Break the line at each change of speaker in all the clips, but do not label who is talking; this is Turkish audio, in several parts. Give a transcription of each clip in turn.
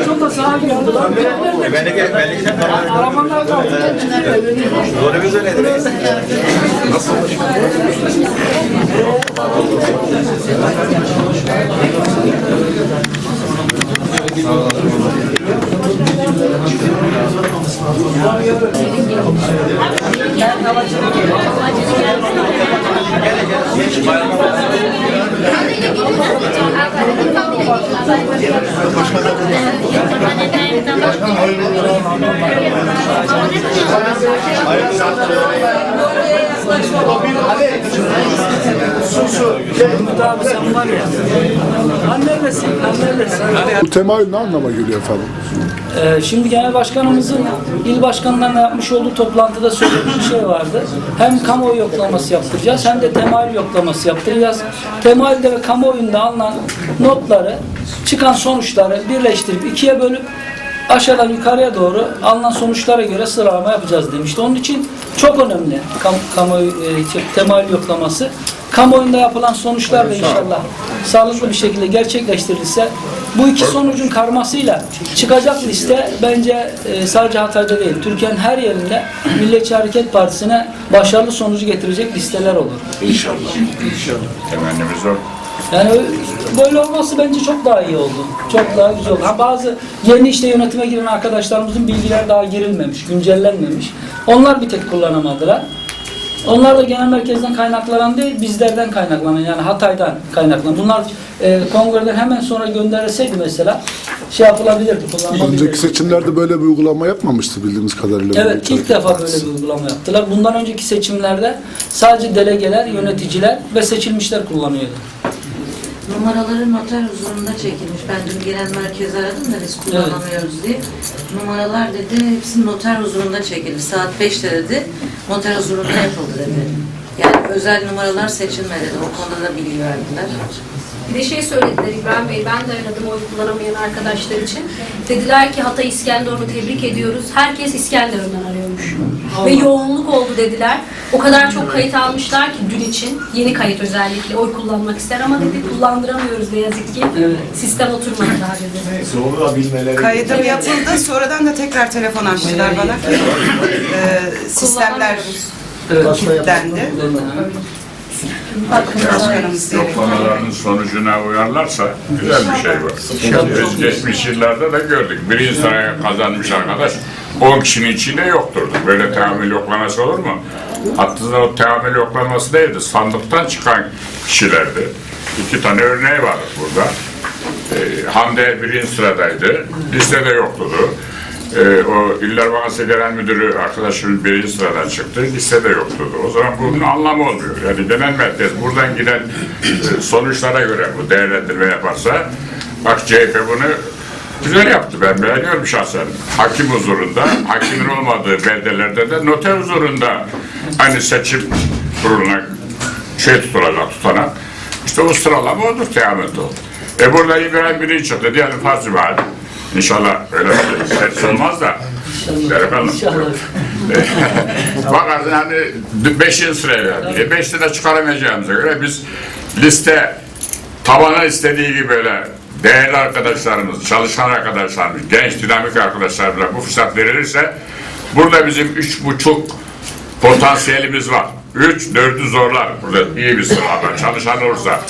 En çok da sağa gidiyorlar.
Ben de gel, ben de gel.
Arabanlar kaldı.
Doğru bir söyledi. Nasıl? Başkanım hayırlı olsun. Hayırlı olsun.
Abi sen var ya. Anneresin, anneresin.
Bu temayül ne anlama geliyor efendim?
Ee, şimdi genel başkanımızın il başkanlarına yapmış olduğu toplantıda söylediği bir şey vardı. Hem kamuoyu yoklaması yaptıracağız hem de temayül yoklaması yaptıracağız. Temayülde ve kamuoyunda alınan notları, çıkan sonuçları birleştirip ikiye bölüp aşağıdan yukarıya doğru alınan sonuçlara göre sıralama yapacağız demişti. Onun için çok önemli kam kamuoyu e, temayül yoklaması. Kamuoyunda yapılan sonuçlar da inşallah sağlıklı bir şekilde gerçekleştirilirse bu iki sonucun karmasıyla çıkacak liste bence e, sadece Hatay'da değil, Türkiye'nin her yerinde Milliyetçi Hareket Partisi'ne başarılı sonucu getirecek listeler olur.
İnşallah. Temennimiz o.
Yani böyle olması bence çok daha iyi oldu. Çok daha güzel oldu. Ha, bazı yeni işte yönetime giren arkadaşlarımızın bilgiler daha girilmemiş, güncellenmemiş. Onlar bir tek kullanamadılar. Onlar da genel merkezden kaynaklanan değil, bizlerden kaynaklanan yani Hatay'dan kaynaklanan. Bunlar e, kongreden hemen sonra gönderilseydi mesela şey yapılabilirdi, kullanılabilirdi.
Önceki seçimlerde böyle bir uygulama yapmamıştı bildiğimiz kadarıyla.
Evet ilk defa böyle bir uygulama yaptılar. Bundan önceki seçimlerde sadece delegeler, yöneticiler ve seçilmişler kullanıyordu.
Numaraları noter huzurunda çekilmiş. Ben dün genel merkezi aradım da biz kullanamıyoruz diye. Numaralar dedi hepsi noter huzurunda çekildi. Saat 5'te dedi noter huzurunda yapıldı dedi. Yani özel numaralar seçilmedi dedi. O konuda da bilgi verdiler.
Bir de şey söylediler İbrahim Bey, ben de aradım oy kullanamayan arkadaşlar için. Dediler ki Hatay İskenderun'u tebrik ediyoruz. Herkes İskenderun'dan arıyormuş. Ve yoğunluk oldu dediler. O kadar çok kayıt almışlar ki dün için. Yeni kayıt özellikle oy kullanmak ister ama dedi kullandıramıyoruz ne yazık ki.
Evet.
Sistem oturmadı daha dedi.
Sonra bilmeleri.
Kayıtım yapıldı. Sonradan da tekrar telefon açtılar bana. Ee, sistemler
Evet.
kilitlendi.
Yoklamalarının sonucuna uyarlarsa güzel bir şey var. Biz geçmiş yıllarda da gördük. Birinci sıraya kazanmış arkadaş 10 kişinin içinde yokturdu. Böyle teamül yoklaması olur mu? Hatta o teamül yoklaması değildi. Sandıktan çıkan kişilerdi. İki tane örneği var burada. Ee, Hande birinci sıradaydı. Listede yoktu. Ee, o İller Bankası Genel Müdürü arkadaşım birinci sıradan çıktı. Listede yoktu. O zaman bunun anlamı olmuyor. Yani genel merkez buradan giden e, sonuçlara göre bu değerlendirme yaparsa bak CHP bunu güzel yaptı. Ben beğeniyorum şahsen. Hakim huzurunda, hakimin olmadığı beldelerde de noter huzurunda aynı seçim kuruluna şey tutulacak, tutanak. İşte o sıralama odur, teamüt o. E burada İbrahim Birinci çıktı, diyelim Fazlı var. İnşallah öyle bir şey olmaz da.
İnşallah.
Bakarsın hani beşinci sıraya geldi. E beşte de çıkaramayacağımıza göre biz liste tabana istediği gibi böyle değerli arkadaşlarımız, çalışan arkadaşlarımız, genç dinamik arkadaşlarımıza bu fırsat verilirse burada bizim üç buçuk potansiyelimiz var. Üç, dördü zorlar. Burada iyi bir sıralama çalışan olursa.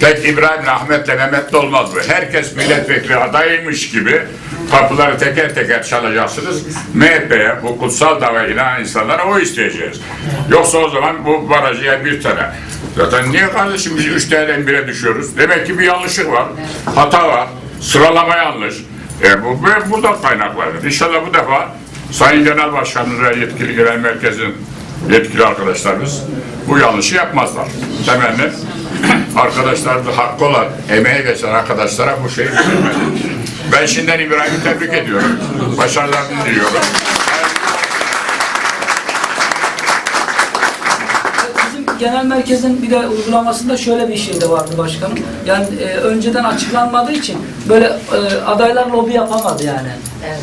Tek İbrahim'le, Ahmet'le, Mehmet'le olmaz bu. Herkes milletvekili adayıymış gibi kapıları teker teker çalacaksınız. MHP'ye, bu kutsal dava inanan insanlara o isteyeceğiz. Yoksa o zaman bu barajı yer bir tane. Zaten niye kardeşim biz üç TL'den bire düşüyoruz? Demek ki bir yanlışlık var. Hata var. Sıralama yanlış. E bu bu- buradan kaynaklanır. İnşallah bu defa Sayın Genel Başkanımız ve yetkili genel merkezin yetkili arkadaşlarımız bu yanlışı yapmazlar. Temenni arkadaşlarımız hakkı olan, emeğe geçen arkadaşlara bu şeyi bildirmeli. Ben şimdiden İbrahim'i tebrik ediyorum. Başarılarını diliyorum.
Bizim genel merkezin bir de uygulamasında şöyle bir şey de vardı başkanım. Yani e, önceden açıklanmadığı için böyle e, adaylar lobi yapamadı yani.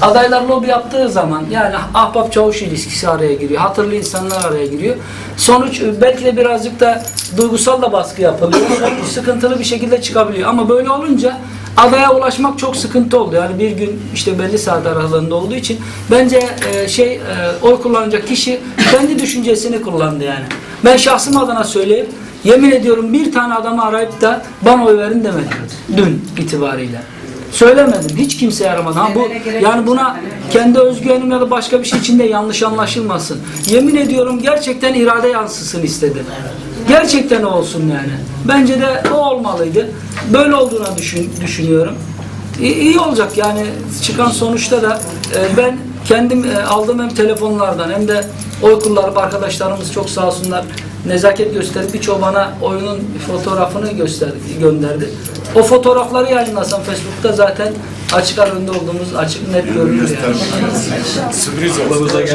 Adaylar lobi yaptığı zaman yani ahbap çavuş ilişkisi araya giriyor. Hatırlı insanlar araya giriyor. Sonuç e, belki de birazcık da duygusal da baskı yapılıyor. Sonuç sıkıntılı bir şekilde çıkabiliyor. Ama böyle olunca adaya ulaşmak çok sıkıntı oldu. Yani bir gün işte belli saat aralığında olduğu için bence e, şey e, oy kullanacak kişi kendi düşüncesini kullandı yani. Ben şahsım adına söyleyeyim. Yemin ediyorum bir tane adamı arayıp da bana oy verin demedim. Dün itibariyle. Söylemedim. Hiç kimseye aramadım. Ha, bu, yani buna kendi özgüvenim ya da başka bir şey için de yanlış anlaşılmasın. Yemin ediyorum gerçekten irade yansısın istedim. Gerçekten o olsun yani. Bence de o olmalıydı. Böyle olduğunu düşün, düşünüyorum. İyi, iyi olacak yani çıkan sonuçta da e, ben kendim e, aldığım hem telefonlardan hem de oy kullanıp arkadaşlarımız çok sağ olsunlar nezaket gösterip birçoğu bana oyunun fotoğrafını gösterdi, gönderdi. O fotoğrafları yayınlasam Facebook'ta zaten açık ara önde olduğumuz açık net görünür yani.
Sürpriz oldu.